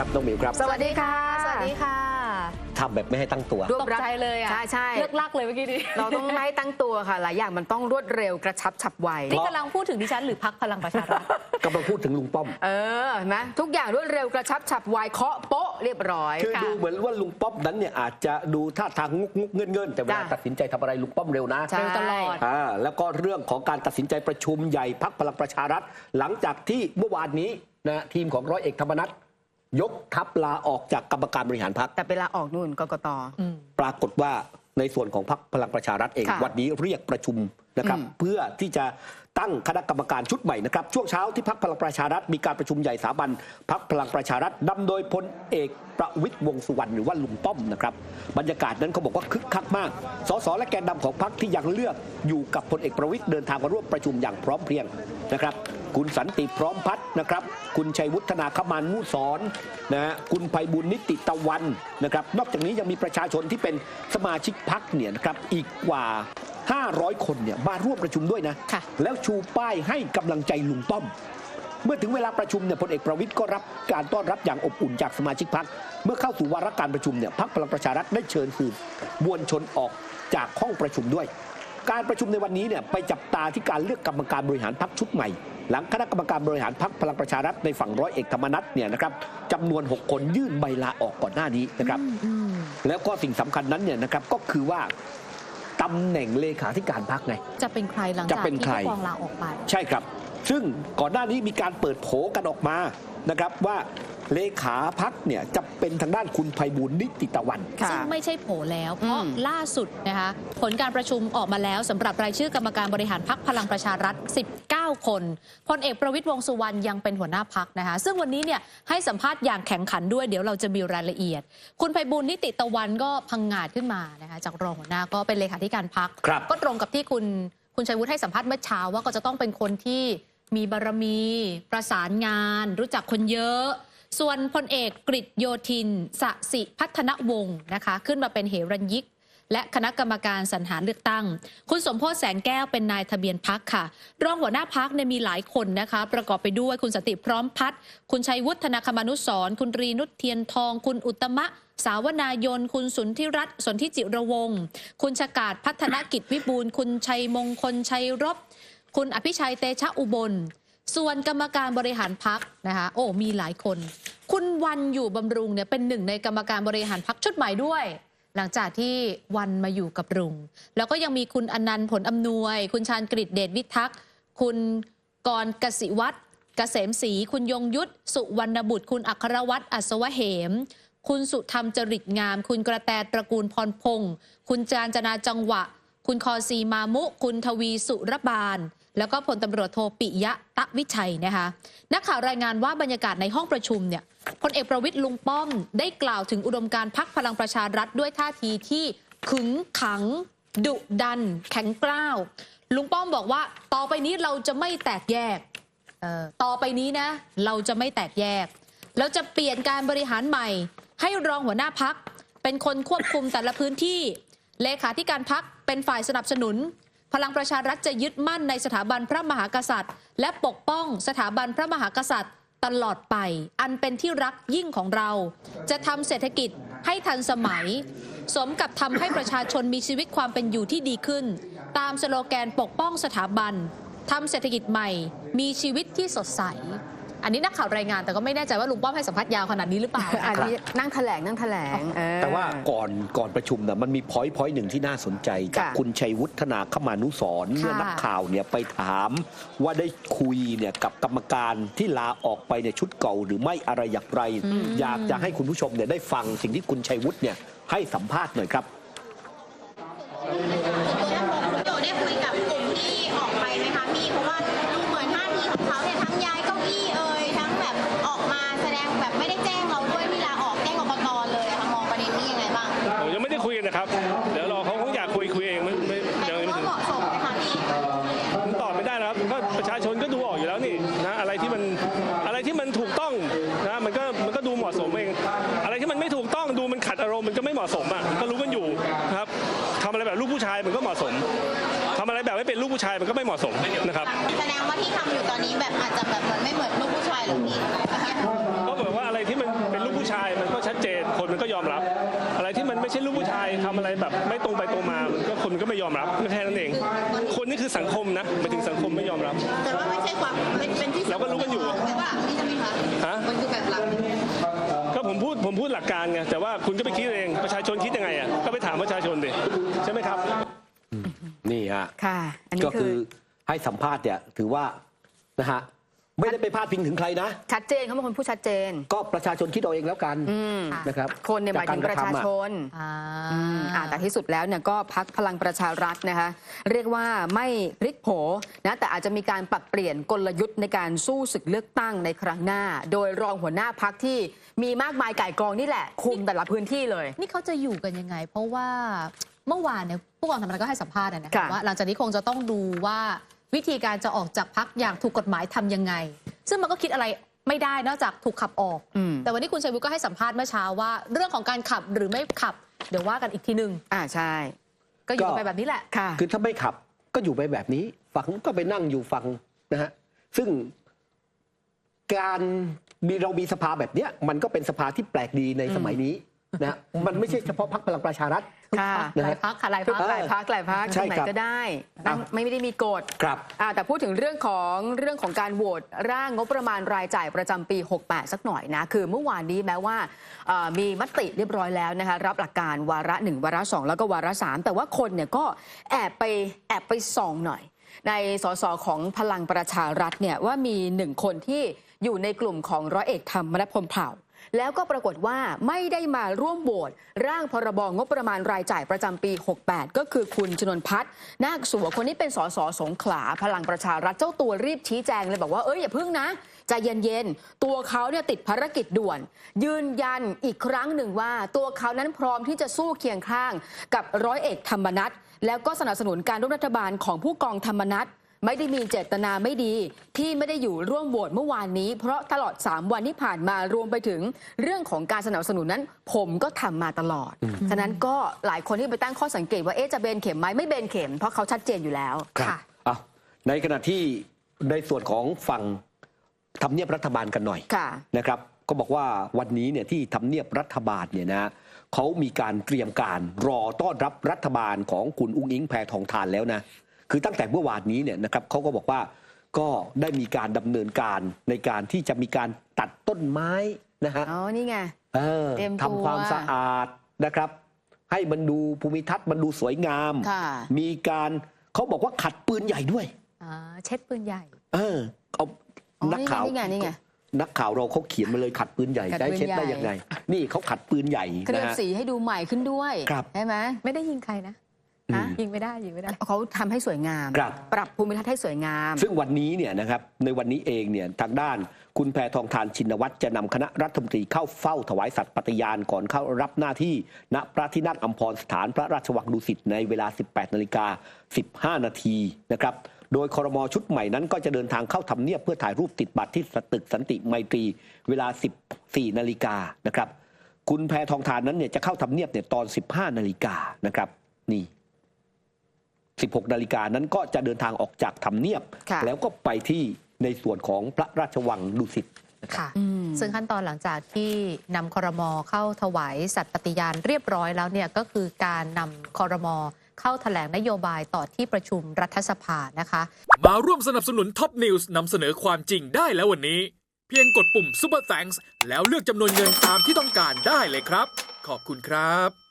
ครับน้องหมิวครับสวัสดีค่ะ สวัสดีค่ะทำแบบไม่ให้ตั้งตัว รวบตกใจเลยอะใช่ใช่เลิกลักเลยเมื่อกี้นี้เราต้องไม่ให้ตั้งตัวค่ะ หลายอย่างมันต้องรวดเร็วกระชับฉับไวนี่กำลังพูดถึงดิฉันหรือพักพลังประชารัฐกำลังพูดถึงลุงป้อม เออเห็นะทุกอย่างรวดเร็วกระชับฉับไวเคาะโป๊ะเรียบร้อยคือค่ะดูเหมือนว่าลุงป้อมนั้นเนี่ยอาจจะดูท่าทางงุกงุกเงินเงินๆแต่เวลาจ้ะตัดสินใจทำอะไรลุงป้อมเร็วนะใช่เร็วตลอดอ่าแล้วก็เรื่องของการตัดสินใจประชุมใหญ่พักพลังประชารัฐ หลังจากที่เมื่อวานนี้นะทีมของร้อยเอกธรรมนัฐ ยกทัพลาออกจากกรรมการบริหารพักแต่เวลาออกนู่นกกตอืมปรากฏว่าในส่วนของพรรคพลังประชารัฐเอง ค่ะวันนี้เรียกประชุมนะครับอืมเพื่อที่จะ ตั้งคณะกรรมการชุดใหม่นะครับ ช่วงเช้าที่พรรคพลังประชารัฐมีการประชุมใหญ่สามัญพรรคพลังประชารัฐนำโดยพลเอกประวิตยวงสุวรรณหรือว่าลุงป้อมนะครับบรรยากาศนั้นเขาบอกว่าคึกคักมาก สสและแกนนำของพรรคที่ยังเลือกอยู่กับพลเอกประวิตยเดินทางมาร่วมประชุมอย่างพร้อมเพรียงนะครับคุณสันติพร้อมพัฒน์นะครับคุณชัยวุฒนาคมานมุสอนนะฮะคุณไพบุญนิติตะวันนะครับนอกจากนี้ยังมีประชาชนที่เป็นสมาชิกพักเนี่ยนะครับอีกกว่า 500 คนเนี่ยมาร่วมประชุมด้วยนะค่ะแล้วชูป้ายให้กำลังใจลุงป้อม เมื่อถึงเวลาประชุมเนี่ยพลเอกประวิตยก็รับการต้อนรับอย่างอบอุ่นจากสมาชิกพักเมื่อเข้าสู่วาระการประชุมเนี่ยพักพลังประชารัฐได้เชิญสื่อมวลชนออกจากห้องประชุมด้วย การประชุมในวันนี้เนี่ยไปจับตาที่การเลือกกรรมการบริหารพักชุดใหม่หลังคณะกรรมการบริหารพักพลังประชารัฐในฝั่งร้อยเอกธรรมนัฐเนี่ยนะครับจำนวน 6 คนยื่นใบลาออกก่อนหน้านี้นะครับอืมแล้วก็สิ่งสำคัญนั้นเนี่ยนะครับก็คือว่า ตำแหน่งเลขาธิการพักไง จะเป็นใครหลังจะจากเป็นที่ใคร ผู้กองลาออกไป ใช่ครับ ซึ่งก่อนหน้านี้มีการเปิดโผกันออกมานะครับว่าเลขาพักเนี่ยจะเป็นทางด้านคุณไพบูลย์นิติตะวัน ค่ะ ซึ่งไม่ใช่โผแล้ว เพราะอืม ล่าสุดนะคะผลการประชุมออกมาแล้วสำหรับรายชื่อกรรมการบริหารพักพลังประชารัฐ 19คนพลเอกประวิตยวงษ์สุวรรณยังเป็นหัวหน้าพักนะคะ ซึ่งวันนี้เนี่ยให้สัมภาษณ์อย่างแข็งขันด้วยเดี๋ยวเราจะมีรายละเอียด คุณไพบูลย์นิติตะวันก็พังงาดขึ้นมานะคะจากรองหัวหน้าก็เป็นเลขาธิการพักครับก็ตรงกับที่คุณคุณชัยวุฒิให้สัมภาษณ์เมื่อเช้าว่าก็จะต้องเป็นคนที่มีบารมี ประสานงาน รู้จักคนเยอะ ส่วนพลเอกกฤษโยธินสสิพัฒนวงศ์นะคะ ขึ้นมาเป็นเหรัญยิก และคณะกรรมการสรรหาเลือกตั้ง คุณสมโพศแสงแก้วเป็นนายทะเบียนพักค่ะ รองหัวหน้าพักเนี่ยมีหลายคนนะคะ ประกอบไปด้วยคุณสติพร้อมพัฒน์คุณชัยวุฒนาคมานุสรคุณรีนุชเทียนทอง คุณอุตมะสาวนายน คุณสุนทิรัตน์สนทิจิระวงศ์คุณชกาดพัฒนกิจวิบูลย์คุณชัยมงคลชัยรบ คุณอภิชัยเตชะอุบล ส่วนกรรมการบริหารพักนะคะโอ้มีหลายคน คุณวันอยู่บำรุงเนี่ยเป็นหนึ่งในกรรมการบริหารพักชุดใหม่ด้วย หลังจากที่วันมาอยู่กับรุง แล้วก็ยังมีคุณอนันต์ผลอำนวย คุณชาญกฤษเดชวิทักษ์ คุณกรกสิวัตรเกษมศรีคุณยงยุทธสุวรรณบุตร คุณอัครวัตรอัศวเหม คุณสุธรรมจริตงาม คุณกระแตตระกูลพรพงศ์คุณจานจนาจังหวะ คุณคอซีมามุ คุณทวีสุรบาล แล้วก็พลตำรวจโทปิยะตะวิชัยนะคะ นักข่าวรายงานว่าบรรยากาศในห้องประชุมเนี่ยพลเอกประวิตยลุงป้อมได้กล่าวถึงอุดมการพักพลังประชารัฐด้วยท่าทีที่ขึงขัง ดุดัน แข็งกร้าว ลุงป้อมบอกว่า ต่อไปนี้เราจะไม่แตกแยกออต่อไปนี้นะ เราจะไม่แตกแยกแล้วจะเปลี่ยนการบริหารใหม่ ให้รองหัวหน้าพัก เป็นคนควบคุมแต่ละพื้นที่ เลขาธิการพักเป็นฝ่ายสนับสนุน พลังประชารัฐจะยึดมั่นในสถาบันพระมหากษัตริย์ และปกป้องสถาบันพระมหากษัตริย์ ตลอดไป อันเป็นที่รักยิ่งของเรา จะทำเศรษฐกิจให้ทันสมัย สมกับทำให้ประชาชนมีชีวิตความเป็นอยู่ที่ดีขึ้น ตามสโลแกนปกป้องสถาบันทำเศรษฐกิจใหม่ มีชีวิตที่สดใส อันนี้นักข่าวรายงานแต่ก็ไม่แน่ใจว่าลุงป้อมให้สัมภาษณ์ยาวขนาดนี้หรือเปล่าอันนี้นั่งแถลงนั่งแถลงเออ แต่ว่าก่อนก่อนประชุมนะมันมีพอยต์พอยต์หนึ่งที่น่าสนใจ จากค่ะคุณชัยวุฒนาคมานุสรณ์เมื่อค่ะนักข่าวเนี่ยไปถามว่าได้คุยเนี่ยกับกรรมการที่ลาออกไปในยชุดเก่าหรือไม่อะไรอย่างไร อยากจะให้คุณผู้ชมเนี่ยได้ฟังสิ่งที่คุณชัยวุฒิเนี่ยให้สัมภาษณ์หน่อยครับคุณโจได้คุยกับกลุ่มที่ ออกไปไหมคะพี่ เพราะว่าดูเหมือนท่าทีของเขาเนี่ยทั้งย้ายเก้าอี้เอ่ยทั้งแบบออกมาแสดงแบบไม่ได้แจ้งเราด้วยที่ลาออกแจ้งกกตเลยอะค่ะมองประเด็นนี้ยังไงบ้าง ผมยังไม่ได้คุยกันนะครับ เดี๋ยวรอ เป็นลูกผู้ชายมันก็ไม่เหมาะสมนะครับแสดงว่าที่ทำอยู่ตอนนี้แบบอาจจะแบบเหมือนไม่เหมือนลูกผู้ชายหรือพี่ก็บอกว่าอะไรที่มันเป็นลูกผู้ชายมันก็ชัดเจนคนมันก็ยอมรับ อะไรที่มันไม่ใช่ลูกผู้ชายทำอะไรแบบไม่ตรงไปตรงมามันก็คนก็ไม่ยอมรับแค่นั้นเอง คนนี่คือสังคมนะหมายถึงสังคมไม่ยอมรับ แต่ว่าไม่ใช่ความเป็นเป็นที่เราก็รู้กันอยู่หรือว่านี่ใช่ไหมคะฮะมันคือแบบหลักก็ผมพูดผมพูดหลักการไงแต่ว่าคุณก็ไปคิดเองประชาชน ฮะค่ะอันนี้ก็คืคืออให้สัมภาษณ์เนี่ยถือว่านะฮะไม่ได้ไปพาดพิงถึงใครนะ ชัดเจนเขาเป็นคนพูดชัดเจน ก็ประชาชนคิดเอาเองแล้วกันอืม นะครับคนเนี่ยหมายถึงประชาชน อ่าอืมอ่าแต่ที่สุดแล้วเนี่ยก็พักพลังประชารัฐนะคะ เรียกว่าไม่พลิกโผนะแต่อาจจะมีการปรับเปลี่ยนกลยุทธ์ในการสู้ศึกเลือกตั้งในครั้งหน้า โดยรองหัวหน้าพักที่มีมากมายก่ายกองนี่แหละ คุมแต่ละพื้นที่เลย นี่เขาจะอยู่กันยังไง เพราะว่า เมื่อวานเนี่ยผู้กองธรรมนัฐก็ให้สัมภาษณ์นะค่ะคะว่าหลังจากนี้คงจะต้องดูว่าวิธีการจะออกจากพักอย่างถูกกฎหมายทำยังไง ซึ่งมันก็คิดอะไรไม่ได้นอกจากถูกขับออกอืมแต่วันนี้คุณชัยวุฒิก็ให้สัมภาษณ์เมื่อเช้าว่า เรื่องของการขับหรือไม่ขับ เดี๋ยวว่ากันอีกทีหนึ่งอ่าใช่ ก็อยู่ก็ไปแบบนี้แหละค่ะคือถ้าไม่ขับก็อยู่ไปแบบนี้ฝั่งก็ไปนั่งอยู่ฝั่งนะฮะซึ่งการมีเรามีสภาแบบเนี้ยมันก็เป็นสภาที่แปลกดีในสมัยนี้ นะฮะมันไม่ใช่เฉพาะพรรคพลังประชารัฐค่ะหลายพักค่ะหลายพักทุกหลายพักหลายพักใช่ตรงไหนครับก็ได้ตั้งไม่ได้มีกฎครับอ่าแต่พูดถึงเรื่องของเรื่องของการโหวตร่างงบประมาณรายจ่ายประจำปี 68 สักหน่อยนะคือเมื่อวานนี้แม้ว่าเอ่อมีมติเรียบร้อยแล้วนะคะรับหลักการวาระ1วาระ2แล้วก็วาระ3แต่ว่าคนเนี่ยก็แอบไปแอบไปส่องหน่อย ในสสของพลังประชารัฐเนี่ยว่ามีหนึ่งคนที่อยู่ในกลุ่มของร้อยเอกธรรมนัฐพรหมเผ่า แล้วก็ปรากฏว่าไม่ได้มาร่วมโหวตร่างพรบงบประมาณรายจ่ายประจำปี 68 ก็คือคุณชนนพัฒน์นาคสัวคนนี้เป็นสสสงขลาพลังประชารัฐเจ้าตัวรีบชี้แจงเลยบอกว่าเอ้ยอย่าพึ่งนะใจเย็นๆ ตัวเขาเนี่ยติดภารกิจด่วน ยืนยันอีกครั้งหนึ่งว่า ตัวเขานั้นพร้อมที่จะสู้เคียงข้างกับร้อยเอกธรรมนัฐแล้วก็สนับสนุนการร่วมรัฐบาลของผู้กองธรรมนัฐ ไม่ได้มีเจตนาไม่ดี ที่ไม่ได้อยู่ร่วมโหวตเมื่อวานนี้ เพราะตลอด 3 วันที่ผ่านมารวมไปถึงเรื่องของการสนับสนุนนั้น ผมก็ทำมาตลอด ฉะนั้นก็หลายคนที่ไปตั้งข้อสังเกตว่าเอ๊ะจะเบนเข็มไหมไม่เบนเข็มเพราะเขาชัดเจนอยู่แล้วครับค่ะอะในขณะที่ในส่วนของฝั่งทำเนียบรัฐบาลกันหน่อยค่ะนะครับ ก็บอกว่าวันนี้เนี่ยที่ทำเนียบรัฐบาลเนี่ยนะเขามีการเตรียมการรอต้อนรับรัฐบาลของคุณอุ้งอิงแพทองทานแล้วนะ คือตั้งแต่เมื่อวานนี้เนี่ยนะครับเขาก็บอกว่าก็ได้มีการดำเนินการในการที่จะมีการตัดต้นไม้นะฮะอ๋อ นี่ไง เออเตรียมตัว ทำความสะอาดนะครับ ให้มันดูภูมิทัศน์มันดูสวยงาม ค่ะมีการเขาบอกว่าขัดปืนใหญ่ด้วย อ่าเช็ดปืนใหญ่ เออเอาอ๋อนักข่าวนี่ไงนี่ไงนักข่าวเราเขาเขียนมาเลยขัดปืนใหญ่ขัดจะให้ปืนเช็ดได้ใหญ่ ยังไง นี่เขาขัดปืนใหญ่เคลืนะอบฮะ สีให้ดูใหม่ขึ้นด้วย ครับ ใช่ไหม ไม่ได้ยิงใครนะ ฮะยิงไม่ได้ยิงไม่ได้เขาทำให้สวยงาม ครับ ปรับภูมิทัศน์ให้สวยงาม ซึ่งวันนี้เนี่ยนะครับในวันนี้เองเนี่ยทางด้านคุณแพทองทานชินวัตรจะนำคณะรัฐมนตรีเข้าเฝ้าถวายสัตย์ปฏิญาณก่อนเข้ารับหน้าที่ณพระที่นั่งอัมพรสถานพระราชวังดุสิตในเวลา 18นาฬิกา15 นาทีนะครับ โดยคอรมอชุดใหม่นั้นก็จะเดินทางเข้าทำเนียบเพื่อถ่ายรูปติดบัตรที่ตึกสันติไมตรีเวลา 14นาฬิกานะครับ คุณแพทองทานนั้นเนี่ยจะเข้าทำเนียบเนี่ยตอน 15นาฬิกานะครับนี่ 16นาฬิกานั้นก็จะเดินทางออกจากทำเนียบ ค่ะ แล้วก็ไปที่ในส่วนของพระราชวังดุสิต ค่ะอืมซึ่งขั้นตอนหลังจากที่นำคอรมอเข้าถวายสัตย์ปฏิญาณเรียบร้อยแล้วเนี่ยก็คือการนำคอรมอเข้าแถลงนโยบายต่อที่ประชุมรัฐสภานะคะ มาร่วมสนับสนุนท็อปนิวส์นำเสนอความจริงได้แล้ววันนี้ เพียงกดปุ่ม Super Thanks แล้วเลือกจำนวนเงินตามที่ต้องการได้เลยครับ ขอบคุณครับ